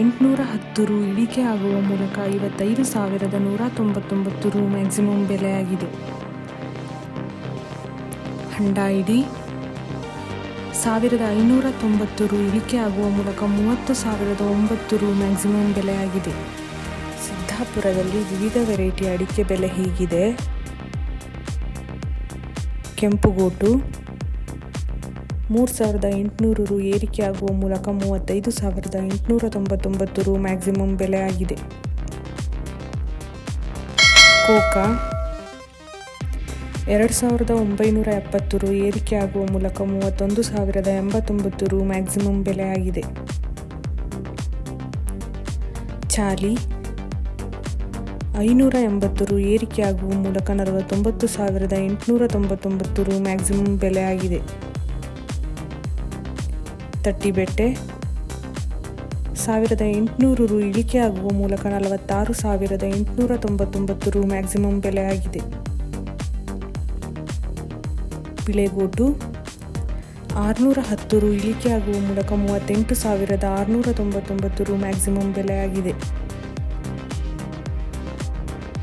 ಎಂಟುನೂರ ಹತ್ತು ರು ಇಳಿಕೆ ಆಗುವ ಮೂಲಕ ಐವತ್ತೈದು ಸಾವಿರದ ನೂರ ತೊಂಬತ್ತೊಂಬತ್ತು ರು ಮ್ಯಾಕ್ಸಿಮಮ್ ಬೆಲೆಯಾಗಿದೆ. ಹಂಡ ಇಡಿ, ಸಾವಿರದ ಐನೂರ ತೊಂಬತ್ತು ರು ಇಳಿಕೆ ಆಗುವ ಮೂಲಕ ಮೂವತ್ತು ಸಾವಿರದ ಒಂಬತ್ತು ರು ಮ್ಯಾಕ್ಸಿಮಮ್ ಬೆಲೆಯಾಗಿದೆ. ಸಿದ್ದಾಪುರದಲ್ಲಿ ವಿವಿಧ ವೆರೈಟಿ ಅಡಿಕೆ ಬೆಲೆ ಹೀಗಿದೆ. ಕೆಂಪುಗೋಟು ಮೂರು ಸಾವಿರದ ಎಂಟುನೂರು ರು ಏರಿಕೆ ಆಗುವ ಮೂಲಕ ಮೂವತ್ತೈದು ಸಾವಿರದ ಎಂಟುನೂರ ತೊಂಬತ್ತೊಂಬತ್ತು ರು ಮ್ಯಾಕ್ಸಿಮಮ್ ಬೆಲೆ ಆಗಿದೆ. ಕೋಕಾ ಎರಡು ಸಾವಿರದ ಒಂಬೈನೂರ ಎಪ್ಪತ್ತು ರು ಏರಿಕೆ ಆಗುವ ಮೂಲಕ ಮೂವತ್ತೊಂದು ಸಾವಿರದ ಎಂಬತ್ತೊಂಬತ್ತು ರು ಮ್ಯಾಕ್ಸಿಮಮ್ ಬೆಲೆ ಆಗಿದೆ. ಚಾಲಿ ಐನೂರ ಎಂಬತ್ತು ರು ಏರಿಕೆ ಆಗುವ ಮೂಲಕ ನಲವತ್ತೊಂಬತ್ತು ಸಾವಿರದ ಎಂಟುನೂರ ತೊಂಬತ್ತೊಂಬತ್ತು ರು ಮ್ಯಾಕ್ಸಿಮಮ್ ಬೆಲೆ ಆಗಿದೆ. ತಟ್ಟಿಬೆಟ್ಟೆ ಸಾವಿರದ ಎಂಟುನೂರು ರು ಇಳಿಕೆ ಆಗುವ ಮೂಲಕ ನಲವತ್ತಾರು ಸಾವಿರದ ಎಂಟುನೂರ ತೊಂಬತ್ತೊಂಬತ್ತು ರು ಮ್ಯಾಕ್ಸಿಮಮ್ ಬೆಲೆ ಆಗಿದೆ. ಬಿಳೆಗೋಟು ಆರುನೂರ ಹತ್ತು ರು ಇಳಿಕೆ ಆಗುವ ಮೂಲಕ ಮೂವತ್ತೆಂಟು ಸಾವಿರದ ಆರುನೂರ ತೊಂಬತ್ತೊಂಬತ್ತು ರು ಮ್ಯಾಕ್ಸಿಮಮ್ ಬೆಲೆ ಆಗಿದೆ.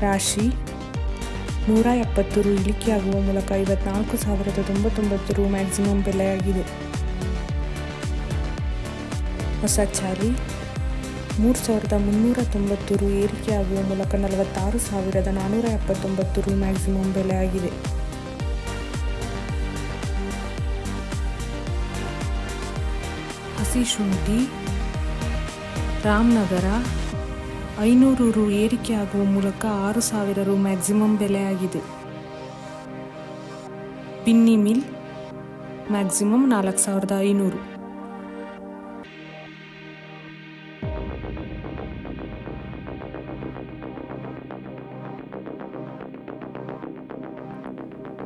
ರಾಶಿ. ನೂರ ಎಪ್ಪತ್ತು ರು ಇಳಿಕೆ ಆಗುವ ಮೂಲಕ ಐವತ್ನಾಲ್ಕು ಸಾವಿರದ ತೊಂಬತ್ತೊಂಬತ್ತು ರು ಮ್ಯಾಕ್ಸಿಮಮ್ ಬೆಲೆಯಾಗಿದೆ ಹೊಸ ಚಾಲಿ ಮೂರು ಸಾವಿರದ ಮುನ್ನೂರ ತೊಂಬತ್ತು ರು ಏರಿಕೆ ಆಗುವ ಮೂಲಕ ನಲವತ್ತಾರು ಸಾವಿರದ ನಾನ್ನೂರ ಎಪ್ಪತ್ತೊಂಬತ್ತು ರು ಮ್ಯಾಕ್ಸಿಮಮ್ ಬೆಲೆ ಆಗಿದೆ. ಹಸಿ ಶುಂಠಿ, ರಾಮನಗರ, ಐನೂರು ರು ಏರಿಕೆ ಆಗುವ ಮೂಲಕ ಆರು ಸಾವಿರ ರು ಮ್ಯಾಕ್ಸಿಮಮ್ ಬೆಲೆ ಆಗಿದೆ. ಪಿನ್ನಿ ಮಿಲ್ ಮ್ಯಾಕ್ಸಿಮಮ್ ನಾಲ್ಕು ಸಾವಿರದ ಐನೂರು.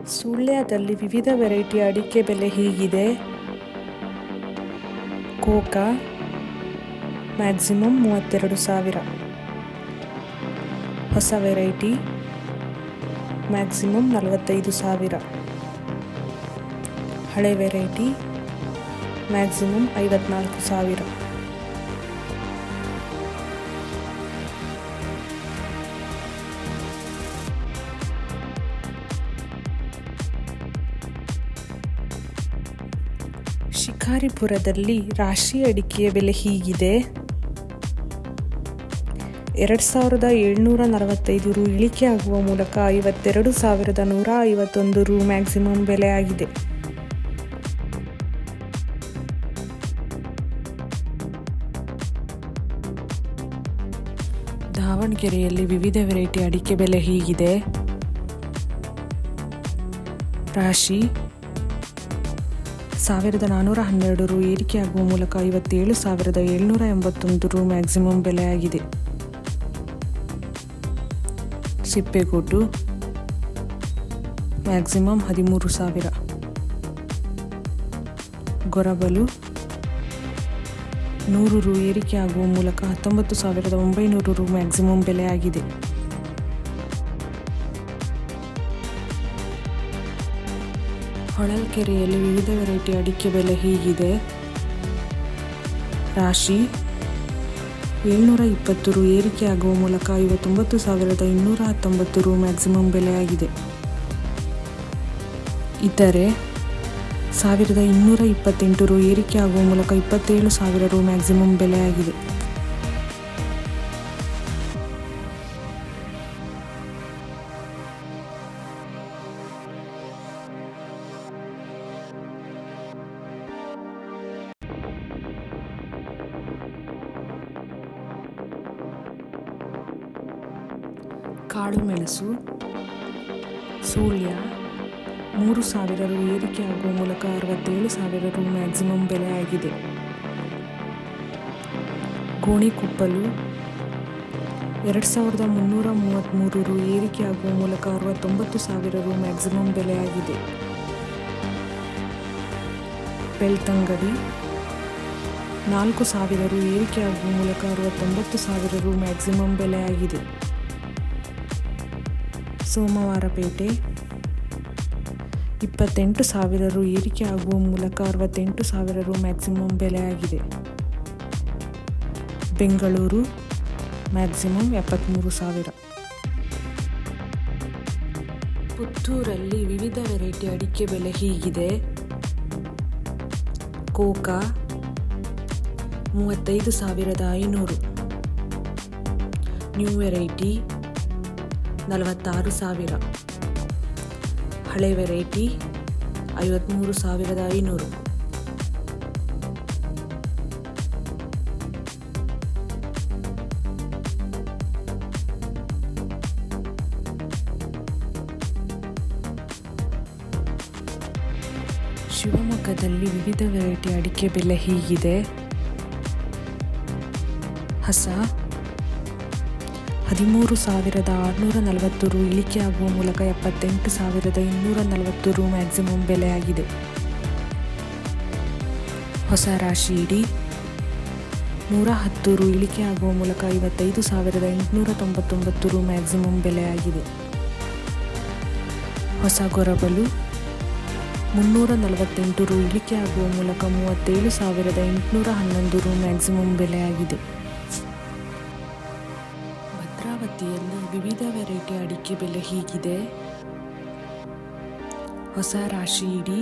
ಸುಳ್ಯದಲ್ಲಿ ವಿವಿಧ ವೆರೈಟಿ ಅಡಿಕೆ ಬೆಲೆ ಹೀಗಿದೆ. ಕೋಕಾ ಮ್ಯಾಕ್ಸಿಮಮ್ ಮೂವತ್ತೆರಡು ಸಾವಿರ. ಹೊಸ ವೆರೈಟಿ ಮ್ಯಾಕ್ಸಿಮಮ್ ನಲವತ್ತೈದು ಸಾವಿರ. ಹಳೆ ವೆರೈಟಿ ಮ್ಯಾಕ್ಸಿಮಮ್ ಐವತ್ನಾಲ್ಕು ಸಾವಿರ. ಶಿಕಾರಿಪುರದಲ್ಲಿ ರಾಶಿ ಅಡಿಕೆಯ ಬೆಲೆ ಹೀಗಿದೆ. ಎರಡು ಸಾವಿರದ ಏಳ್ನೂರ ನಲವತ್ತೈದು ರು ಇಳಿಕೆ ಆಗುವ ಮೂಲಕ ಐವತ್ತೆರಡು ಸಾವಿರದ ನೂರ ಐವತ್ತೊಂದು ರು ಮ್ಯಾಕ್ಸಿಮಮ್ ಬೆಲೆ ಆಗಿದೆ. ದಾವಣಗೆರೆಯಲ್ಲಿ ವಿವಿಧ ವೆರೈಟಿ ಅಡಿಕೆ ಬೆಲೆ ಹೀಗಿದೆ. ರಾಶಿ ಸಾವಿರದ ನಾನ್ನೂರ ಹನ್ನೆರಡು ರು ಏರಿಕೆಯಾಗುವ ಮೂಲಕ ಐವತ್ತೇಳು ಸಾವಿರದ ಏಳ್ನೂರ ಎಂಬತ್ತೊಂದು ರು ಮ್ಯಾಕ್ಸಿಮಮ್ ಬೆಲೆಯಾಗಿದೆ. ಸಿಪ್ಪೆಗೋಟು ಮ್ಯಾಕ್ಸಿಮಮ್ ಹದಿಮೂರು ಸಾವಿರ. ಗೊರಬಲು ನೂರು ರು ಏರಿಕೆಯಾಗುವ ಮೂಲಕ ಹತ್ತೊಂಬತ್ತು ಸಾವಿರದ ಒಂಬೈನೂರು ರು ಮ್ಯಾಕ್ಸಿಮಮ್ ಬೆಲೆಯಾಗಿದೆ. ಹೊಳಲ್ಕೆರೆಯಲ್ಲಿ ವಿವಿಧ ವೆರೈಟಿ ಅಡಿಕೆ ಬೆಲೆ ಹೀಗಿದೆ. ರಾಶಿ ಏಳ್ನೂರ ಇಪ್ಪತ್ತು ರು ಏರಿಕೆ ಆಗುವ ಮೂಲಕ ಐವತ್ತೊಂಬತ್ತು ಸಾವಿರದ ಇನ್ನೂರ ಹತ್ತೊಂಬತ್ತು ರು ಮ್ಯಾಕ್ಸಿಮಮ್ ಬೆಲೆಯಾಗಿದೆ. ಇತರೆ, ಸಾವಿರದ ಇನ್ನೂರ ಇಪ್ಪತ್ತೆಂಟು ರು ಏರಿಕೆ ಆಗುವ ಮೂಲಕ ಇಪ್ಪತ್ತೇಳು ಸಾವಿರ ರು ಮ್ಯಾಕ್ಸಿಮಮ್ ಬೆಲೆಯಾಗಿದೆ. ಕಾಳು ಮೆಣಸು ಸೂಳ್ಯ ಮೂರು ಸಾವಿರ ರು ಆಗುವ ಮೂಲಕ ಅರವತ್ತೇಳು ಸಾವಿರ ರು ಮ್ಯಾಕ್ಸಿಮಮ್ ಬೆಲೆ ಆಗಿದೆ. ಗೋಣಿಕೊಪ್ಪಲು ಎರಡು ಸಾವಿರದ ಮುನ್ನೂರ ಮೂವತ್ತ್ಮೂರು ರು ಆಗುವ ಮೂಲಕ ಅರವತ್ತೊಂಬತ್ತು ಸಾವಿರ ರು ಮ್ಯಾಕ್ಸಿಮಮ್ ಬೆಲೆಯಾಗಿದೆ ಬೆಳ್ತಂಗಡಿ, ನಾಲ್ಕು ಸಾವಿರ ರು ಆಗುವ ಮೂಲಕ ಅರವತ್ತೊಂಬತ್ತು ಸಾವಿರ ರು ಮ್ಯಾಕ್ಸಿಮಮ್ ಬೆಲೆಯಾಗಿದೆ ಸೋಮವಾರಪೇಟೆ ಇಪ್ಪತ್ತೆಂಟು ಸಾವಿರ ರು ಏರಿಕೆ ಆಗುವ ಮೂಲಕ ಅರವತ್ತೆಂಟು ಸಾವಿರ ರು ಮ್ಯಾಕ್ಸಿಮಮ್ ಬೆಲೆಯಾಗಿದೆ. ಬೆಂಗಳೂರು, ಮ್ಯಾಕ್ಸಿಮಮ್ ಎಪ್ಪತ್ತ್ಮೂರು ಸಾವಿರ. ಪುತ್ತೂರಲ್ಲಿ ವಿವಿಧ ವೆರೈಟಿ ಅಡಿಕೆ ಬೆಲೆ ಹೀಗಿದೆ. ಕೋಕಾ, ಮೂವತ್ತೈದು ಸಾವಿರದ ಐನೂರು. ನ್ಯೂ ವೆರೈಟಿ ನಲವತ್ತಾರು ಸಾವಿರ. ಹಳೆ ವೆರೈಟಿ ಐವತ್ತ್ಮೂರು ಸಾವಿರದ ಐನೂರು. ಶಿವಮೊಗ್ಗದಲ್ಲಿ ವಿವಿಧ ವೆರೈಟಿ ಅಡಿಕೆ ಬೆಲೆ ಹೀಗಿದೆ. ಹಸ ಹದಿಮೂರು ಸಾವಿರದ ಆರುನೂರ ನಲವತ್ತು ರು ಇಳಿಕೆಯಾಗುವ ಮೂಲಕ ಎಪ್ಪತ್ತೆಂಟು ಸಾವಿರದ ಇನ್ನೂರ ನಲವತ್ತು ರು ಮ್ಯಾಕ್ಸಿಮಮ್ ಬೆಲೆಯಾಗಿದೆ. ಹೊಸ ರಾಶಿ ಇಡೀ. ನೂರ ಹತ್ತು ರು ಇಳಿಕೆಯಾಗುವ ಮೂಲಕ ಐವತ್ತೈದು ಸಾವಿರದ ಎಂಟುನೂರ ತೊಂಬತ್ತೊಂಬತ್ತು ರು ಮ್ಯಾಕ್ಸಿಮಮ್ ಬೆಲೆಯಾಗಿದೆ. ಹೊಸ ಗೊರಬಲು. ಮುನ್ನೂರ ನಲವತ್ತೆಂಟು ರು ಇಳಿಕೆಯಾಗುವ ಮೂಲಕ ಮೂವತ್ತೇಳು ಸಾವಿರದ ಎಂಟುನೂರ ಹನ್ನೊಂದು ರು ಮ್ಯಾಕ್ಸಿಮಮ್ ಬೆಲೆಯಾಗಿದೆ. ಭದ್ರಾವತಿಯಲ್ಲಿ ವಿವಿಧ ವೆರೈಟಿ ಅಡಿಕೆ ಬೆಲೆ ಹೀಗಿದೆ. ಹೊಸ ರಾಶಿ ಇಡೀ.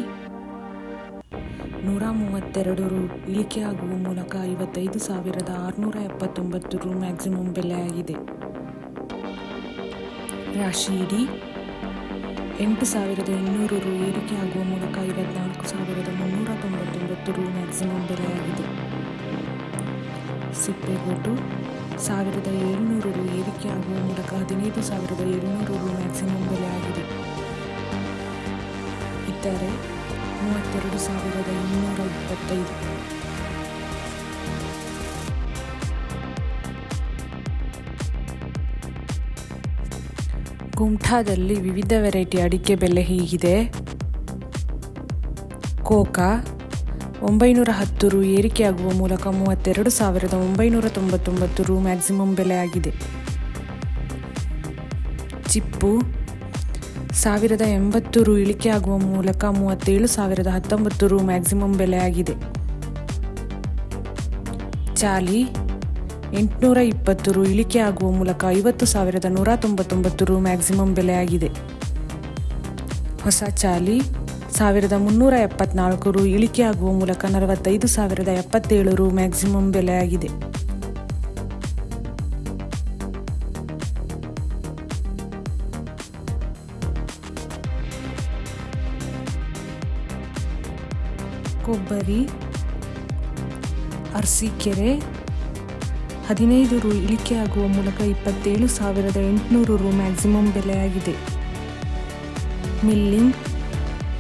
ನೂರ ಮೂವತ್ತೆರಡು ರು ಇಳಿಕೆಯಾಗುವ ಮೂಲಕ ಐವತ್ತೈದು ಸಾವಿರದ ಆರುನೂರ ಎಪ್ಪತ್ತೊಂಬತ್ತು ರು ಮ್ಯಾಕ್ಸಿಮಮ್ ಆಗಿದೆ. ರಾಶಿ ಇಡೀ. ಎಂಟು ಸಾವಿರದ ಇನ್ನೂರು ರು ಏರಿಕೆಯಾಗುವ ಮೂಲಕ ಐವತ್ನಾಲ್ಕು ಸಾವಿರದ ಮುನ್ನೂರ ತೊಂಬತ್ತೊಂಬತ್ತು ರು ಮ್ಯಾಕ್ಸಿಮಮ್ ಬೆಲೆಯಾಗಿದೆ ಸಿಪ್ಪೆಗೋಟು ಸಾವಿರದ ಏಳುನೂರು ರು ಏರಿಕೆಯಾಗುವ ಮೂಲಕ ಹದಿನೈದು ಸಾವಿರದ ಏಳುನೂರು ರು ಮ್ಯಾಕ್ಸಿಮಮ್ ಬೆಲೆ ಆಗಿದೆ. ಇದ್ದರೆ ಮೂವತ್ತೆರಡು ಸಾವಿರದ ಇನ್ನೂರ ಇಪ್ಪತ್ತೈದು. ಕುಮ್ಠಾದಲ್ಲಿ ವಿವಿಧ ವೆರೈಟಿ ಅಡಿಕೆ ಬೆಲೆ ಹೀಗಿದೆ. ಕೋಕಾ ಒಂಬೈನೂರ ಹತ್ತು ರು ಏರಿಕೆಯಾಗುವ ಮೂಲಕ ಮೂವತ್ತೆರಡು ಸಾವಿರದ ಒಂಬೈನೂರ ತೊಂಬತ್ತೊಂಬತ್ತು ರು ಮ್ಯಾಕ್ಸಿಮಮ್ ಬೆಲೆಯಾಗಿದೆ ಚಿಪ್ಪು ಸಾವಿರದ ಎಂಬತ್ತು ರು ಇಳಿಕೆಯಾಗುವ ಮೂಲಕ ಮೂವತ್ತೇಳು ಸಾವಿರದ ಹತ್ತೊಂಬತ್ತು ರು ಮ್ಯಾಕ್ಸಿಮಮ್ ಬೆಲೆಯಾಗಿದೆ ಚಾಲಿ ಎಂಟುನೂರ ಇಪ್ಪತ್ತು ರು ಇಳಿಕೆಯಾಗುವ ಮೂಲಕ ಐವತ್ತು ಸಾವಿರದ ನೂರ ತೊಂಬತ್ತೊಂಬತ್ತು ರು ಮ್ಯಾಕ್ಸಿಮಮ್ ಬೆಲೆಯಾಗಿದೆ ಹೊಸ ಚಾಲಿ ಸಾವಿರದ ಮುನ್ನೂರ ಎಪ್ಪತ್ನಾಲ್ಕು ರು ಇಳಿಕೆಯಾಗುವ ಮೂಲಕ ನಲವತ್ತೈದು ಸಾವಿರದ ಎಪ್ಪತ್ತೇಳು ರು ಮ್ಯಾಕ್ಸಿಮಮ್ ಬೆಲೆಯಾಗಿದೆ ಕೊಬ್ಬರಿ, ಅರ್ಸಿಕೆರೆ ಹದಿನೈದು ರು ಇಳಿಕೆಯಾಗುವ ಮೂಲಕ ಇಪ್ಪತ್ತೇಳು ಸಾವಿರದ ಎಂಟುನೂರು ರು ಮ್ಯಾಕ್ಸಿಮಮ್ ಬೆಲೆಯಾಗಿದೆ ಮಿಲ್ಲಿಂಗ್